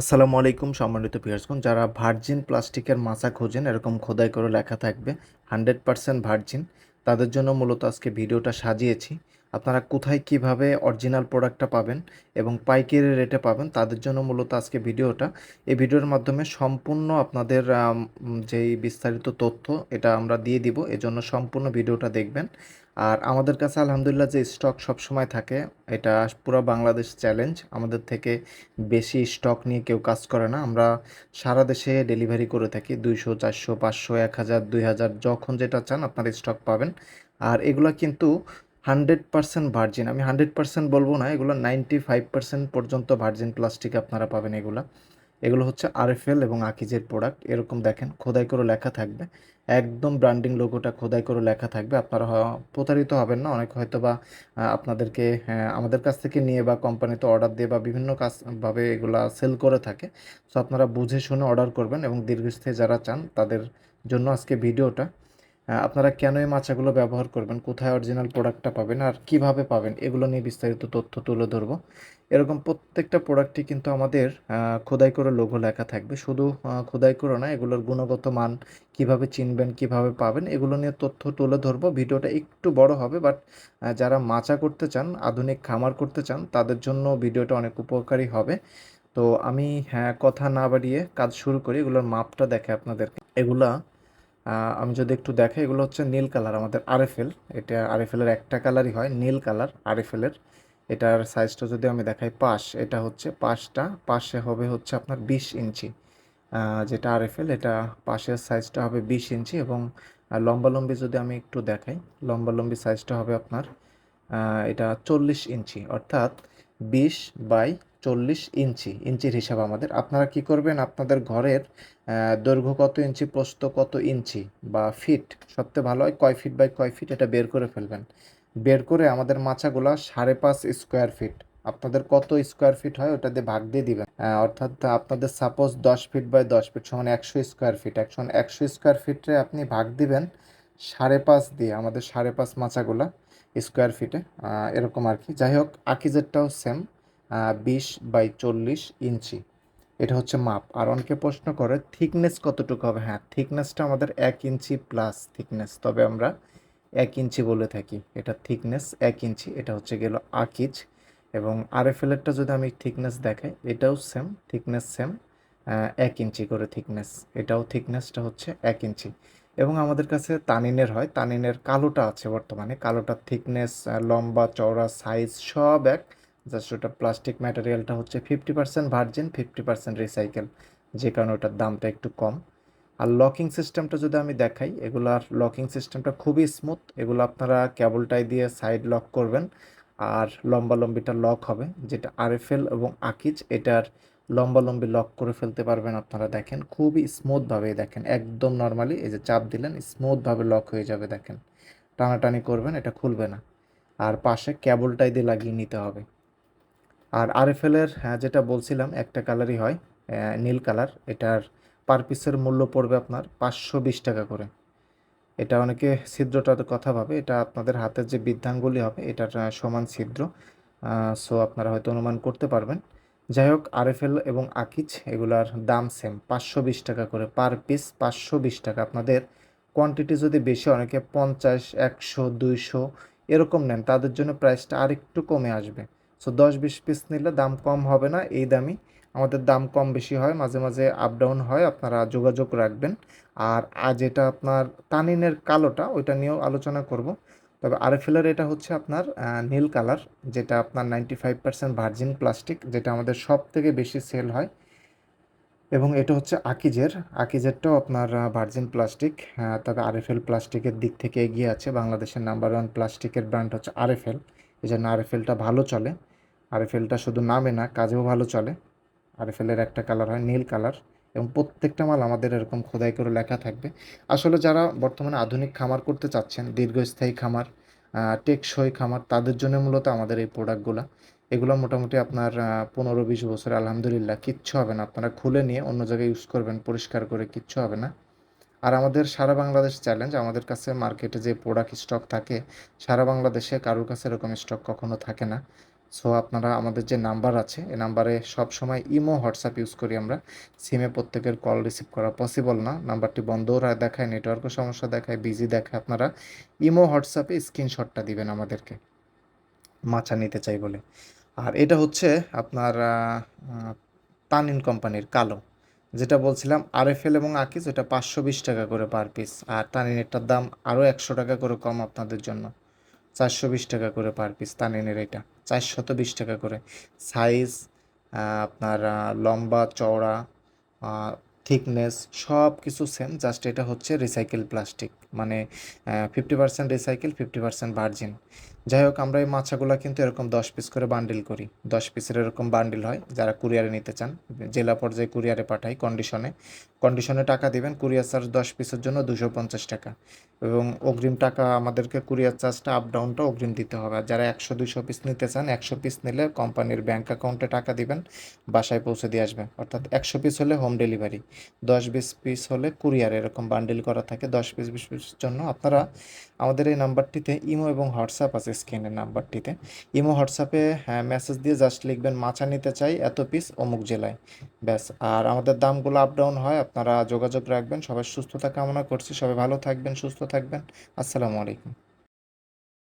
আসসালামু আলাইকুম সম্মানিত ভিউয়ার্সগণ, যারা ভার্জিন প্লাস্টিকের মাছা খোঁজেন, এরকম খোদাই করে লেখা থাকবে হান্ড্রেড পারসেন্ট ভার্জিন তাদের জন্য মূলত আজকে ভিডিওটা সাজিয়েছি। আপনারা কোথায় কীভাবে অরিজিনাল প্রোডাক্টটা পাবেন এবং পাইকারি রেটে পাবেন, তাদের জন্য মূলত আজকে ভিডিওটা। এই ভিডিওর মাধ্যমে সম্পূর্ণ আপনাদের যেই বিস্তারিত তথ্য, এটা আমরা দিয়ে দিব, এজন্য সম্পূর্ণ ভিডিওটা দেখবেন। আর আমাদের কাছে আলহামদুলিল্লাহ যে স্টক সবসময় থাকে, এটা পুরো বাংলাদেশ চ্যালেঞ্জ আমাদের থেকে বেশি স্টক নিয়ে কেউ কাজ করে না। আমরা সারা দেশে ডেলিভারি করে থাকি। দুইশো, চারশো, পাঁচশো, এক হাজার, দুই হাজার, যখন যেটা চান আপনার স্টক পাবেন। আর এগুলো কিন্তু হান্ড্রেড পার্সেন্ট ভার্জিন আমি হান্ড্রেড পার্সেন্ট বলব না, এগুলো নাইনটি ফাইভ পার্সেন্ট পর্যন্ত ভার্জিন প্লাস্টিক আপনারা পাবেন এগুলো। এগুলো হচ্ছে আরএফএল এবং আকিজের প্রোডাক্ট। এরকম দেখেন, খোদাই করে লেখা থাকবে। একদম ব্র্যান্ডিং লোগোটা খোদাই করে লেখা থাকবে। আপনারা প্রতারিত হবেন না। অনেক হয়তো বা আপনাদেরকে আমাদের কাছ থেকে নিয়ে বা কোম্পানিতে অর্ডার দিয়ে বা বিভিন্ন কাজভাবে এগুলা সেল করে থাকে। সো আপনারা বুঝে শুনে অর্ডার করবেন এবং দীর্ঘস্থায়ী যারা চান তাদের জন্য আজকে ভিডিওটা। আপনারা কেন এই মাচাগুলো ব্যবহার করবেন? কোথায় অরিজিনাল প্রোডাক্টটা পাবেন আর কীভাবে পাবেন? এগুলো নিয়ে বিস্তারিত তথ্য তুলে ধরবো। এরকম প্রত্যেকটা প্রোডাক্টই কিন্তু আমাদের খোদাই করে লোগো লেখা থাকবে। শুধু খোদাই করে না, এগুলোর গুণগত মান কীভাবে চিনবেন, কীভাবে পাবেন, এগুলো নিয়ে তথ্য তুলে ধরবো। ভিডিওটা একটু বড় হবে বাট যারা মাচা করতে চান, আধুনিক খামার করতে চান, তাদের জন্য ভিডিওটা অনেক উপকারী হবে। তো আমি হ্যাঁ কথা না বাড়িয়ে কাজ শুরু করি। এগুলোর মাপটা দেখে আপনাদেরকে। এগুলা আমি যদি একটু দেখাই এগুলো হচ্ছে নীল কালার, আমাদের আরএফএল। এটা আরএফএলের একটা কালারই হয়, নীল কালার আরএফএলের। এটার সাইজটা যদি আমি দেখাই, পাশ, এটা হচ্ছে পাশটা। পাশে হবে হচ্ছে আপনার বিশ ইঞ্চি। যেটা আরএফএল, এটা পাশের সাইজটা হবে বিশ ইঞ্চি এবং লম্বালম্বি যদি আমি একটু দেখাই, লম্বালম্বি সাইজটা হবে আপনার এটা চল্লিশ ইঞ্চি। অর্থাৎ বিশ বাই চল্লিশ ইঞ্চি, ইঞ্চির হিসাব আমাদের। আপনারা কি করবেন? আপনাদের ঘরের দৈর্ঘ্য কত ইঞ্চি, প্রস্থ কত ইঞ্চি বা ফিট? সবচেয়ে ভালো হয় কয় ফিট বাই কয় ফিট এটা বের করে ফেলবেন। বের করে আমাদের মাচাগুলা সাড়ে পাঁচ স্কোয়ার ফিট। আপনাদের কত স্কোয়ার ফিট হয় ওটা দিয়ে ভাগ দিয়ে দিবেন। অর্থাৎ আপনাদের সাপোজ দশ ফিট বাই দশ ফিট সমান একশো স্কোয়ার ফিট। একশো একশো স্কোয়ার ফিটে আপনি ভাগ দিবেন সাড়ে পাঁচ দিয়ে আমাদের সাড়ে পাঁচ মাচাগুলা স্কোয়ার ফিটে। এরকম আর কি। যাই হোক, আকিজেরটাও সেম বিশ বাই চল্লিশ ইঞ্চি। এটা হচ্ছে মাপ। আর অনেকে প্রশ্ন করে, থিকনেস কতটুকু হবে? হ্যাঁ থিকনেসটা আমাদের এক ইঞ্চি প্লাস থিকনেস। তবে আমরা এক ইঞ্চি বলে থাকি। এটা থিকনেস এক ইঞ্চি, এটা হচ্ছে গেল আকিজ। এবং আরএফএলেরটা যদি আমি থিকনেস দেখাই, এটাও সেম, থিকনেস সেম এক ইঞ্চি করে থিকনেস। এটাও থিকনেসটা হচ্ছে এক ইঞ্চি। এবং আমাদের কাছে তানিনের হয়। তানিনের কালোটা আছে বর্তমানে। কালোটার থিকনেস লম্বা, চওড়া, সাইজ সব এক। জাস্ট ওটা প্লাস্টিক ম্যাটেরিয়ালটা হচ্ছে fifty percent virgin, fifty percent recycle, যে কারণে ওটার দামটা একটু কম। আর লকিং সিস্টেমটা যদি আমি দেখাই এগুলার লকিং সিস্টেমটা খুবই স্মুথ, এগুলো আপনারা কেবলটাই দিয়ে সাইড লক করবেন, আর লম্বা লম্বিটা লক হবে, যেটা আরএফএল এবং আকিজ, এটার লম্বা লম্বি লক করে ফেলতে পারবেন আপনারা, দেখেন খুবই স্মুথভাবে দেখেন একদম নর্মালি, এই যে চাপ দিলেন স্মুথভাবে লক হয়ে যাবে, দেখেন। টানাটানি করবেন, এটা খুলবে না। আর পাশে কেবলটাই দিয়ে লাগিয়ে নিতে হবে। আর আরএফএলের হ্যাঁ যেটা বলছিলাম, একটা কালারই হয় নীল কালার এটার পার পিসের মূল্য পড়বে আপনার পাঁচশো বিশ টাকা করে। এটা অনেকে ছিদ্রটার কথা ভাবে, এটা আপনাদের হাতের যে বৃদ্ধাঙ্গুলি হবে, এটার সমান ছিদ্র। সো আপনারা হয়তো অনুমান করতে পারবেন। যাই হোক, আরএফএল এবং আকিজ এগুলার দাম সেম পাঁচশো বিশ টাকা করে পার পিস পাঁচশো বিশ টাকা। আপনাদের কোয়ান্টিটি যদি বেশি, অনেকে পঞ্চাশ, একশো, দুইশো, এরকম নেন, তাদের জন্য প্রাইসটা আরেকটু কমে আসবে। সো দশ বিশ পিস নিলে দাম কম হবে না, এই দামই। আমাদের দাম কম বেশি হয়, মাঝে মাঝে আপ ডাউন হয়, আপনারা যোগাযোগ রাখবেন। আর আজ যেটা আপনার তানিনের কালোটা, ওইটা নিয়েও আলোচনা করব। তবে আরএফএলের এটা হচ্ছে আপনার নীল কালার, যেটা আপনার ninety five percent virgin plastic যেটা আমাদের সব থেকে বেশি সেল হয়। এবং এটা হচ্ছে আকিজের, আকিজেরটাও আপনার ভার্জিন প্লাস্টিক তবে আরএফএল প্লাস্টিকের দিক থেকে এগিয়ে আছে। বাংলাদেশের নাম্বার ওয়ান প্লাস্টিকের ব্র্যান্ড হচ্ছে আরএফএল। এই জন্য আরএফএলটা ভালো চলে। আরএফএলটা শুধু নামে না, কাজেও ভালো চলে। আরএফএলের একটা কালার হয় নীল কালার এবং প্রত্যেকটা মাল আমাদের এরকম খোদাই করে লেখা থাকবে। আসলে যারা বর্তমানে আধুনিক খামার করতে চাচ্ছেন, দীর্ঘস্থায়ী খামার টেকসই খামার, তাদের জন্য মূলত আমাদের এই প্রোডাক্টগুলো এগুলো মোটামুটি আপনার পনেরো বিশ বছর, আলহামদুলিল্লাহ, কিচ্ছু হবে না। আপনারা খুলে নিয়ে অন্য জায়গায় ইউজ করবেন, পরিষ্কার করে কিচ্ছু হবে না। আর আমাদের সারা বাংলাদেশ চ্যালেঞ্জ আমাদের কাছে মার্কেটে যে প্রোডাক্ট স্টক থাকে, সারা বাংলাদেশে কারোর কাছে এরকম স্টক কখনো থাকে না। সো আপনারা, আমাদের যে নাম্বার আছে, এই নাম্বারে সব সময় ইমো হোয়াটসঅ্যাপ ইউজ করি আমরা। সিমে প্রত্যেকের কল রিসিভ করা পসিবল না। নাম্বারটি বন্ধও দেখায় নেটওয়ার্কও সমস্যা দেখায় বিজি দেখায় আপনারা। ইমো হোয়াটসঅ্যাপে স্ক্রিনশটটা দিবেন আমাদেরকে। মাছা নিতে চাই বলে। আর এটা হচ্ছে আপনার তানিন কোম্পানির কালো। যেটা বলছিলাম আরএফএল এবং আকিজ এটা পাঁচশো বিশ টাকা করে পার পিস আর তানিনেরটার দাম আরও একশো টাকা করে কম আপনাদের জন্য। চারশো বিশ টাকা করে পার পিস তানিনের এটা। চারশত বিশ টাকা করে। সাইজ আপনার লম্বা, চওড়া থিকনেস সব কিছু সেম জাস্ট এটা হচ্ছে রিসাইকেল প্লাস্টিক মানে fifty percent recycle fifty percent virgin যাই হোক, আমরা এই মাছাগুলো কিন্তু এরকম দশ পিস করে বান্ডিল করি। দশ পিসের এরকম বান্ডিল হয়, যারা কুরিয়ারে নিতে চান। জেলা পর্যায়ে কুরিয়ারে পাঠাই কন্ডিশনে কন্ডিশনে টাকা দিবেন কুরিয়ার চার্জ দশ পিসের জন্য দুশো পঞ্চাশ টাকা। এবং অগ্রিম টাকা আমাদেরকে কুরিয়ার চার্জটা আপ ডাউনটা অগ্রিম দিতে হবে। আর যারা একশো, দুশো পিস নিতে চান, একশো পিস নিলে কোম্পানির ব্যাঙ্ক অ্যাকাউন্টে টাকা দিবেন, বাসায় পৌঁছে দিয়ে আসবে। অর্থাৎ একশো পিস হলে হোম ডেলিভারি দশ বিশ পিস হলে কুরিয়ার এরকম বান্ডিল করা থাকে, দশ পিস বিশ পিসের জন্য আপনারা আমাদের এই নাম্বারটিতে ইমো এবং হোয়াটসঅ্যাপ আছে স্ক্রিনের নাম্বারটিতে। ইমো, হোয়াটসঅ্যাপে হ্যাঁ মেসেজ দিয়ে জাস্ট লিখবেন, মাছা নিতে চাই এত পিস অমুক জেলায়। ব্যাস, আর আমাদের দামগুলো আপ ডাউন হয়, আপনারা যোগাযোগ রাখবেন। সবাই সুস্থতা কামনা করছি, সবাই ভালো থাকবেন, সুস্থ থাকবেন। আসসালামু আলাইকুম।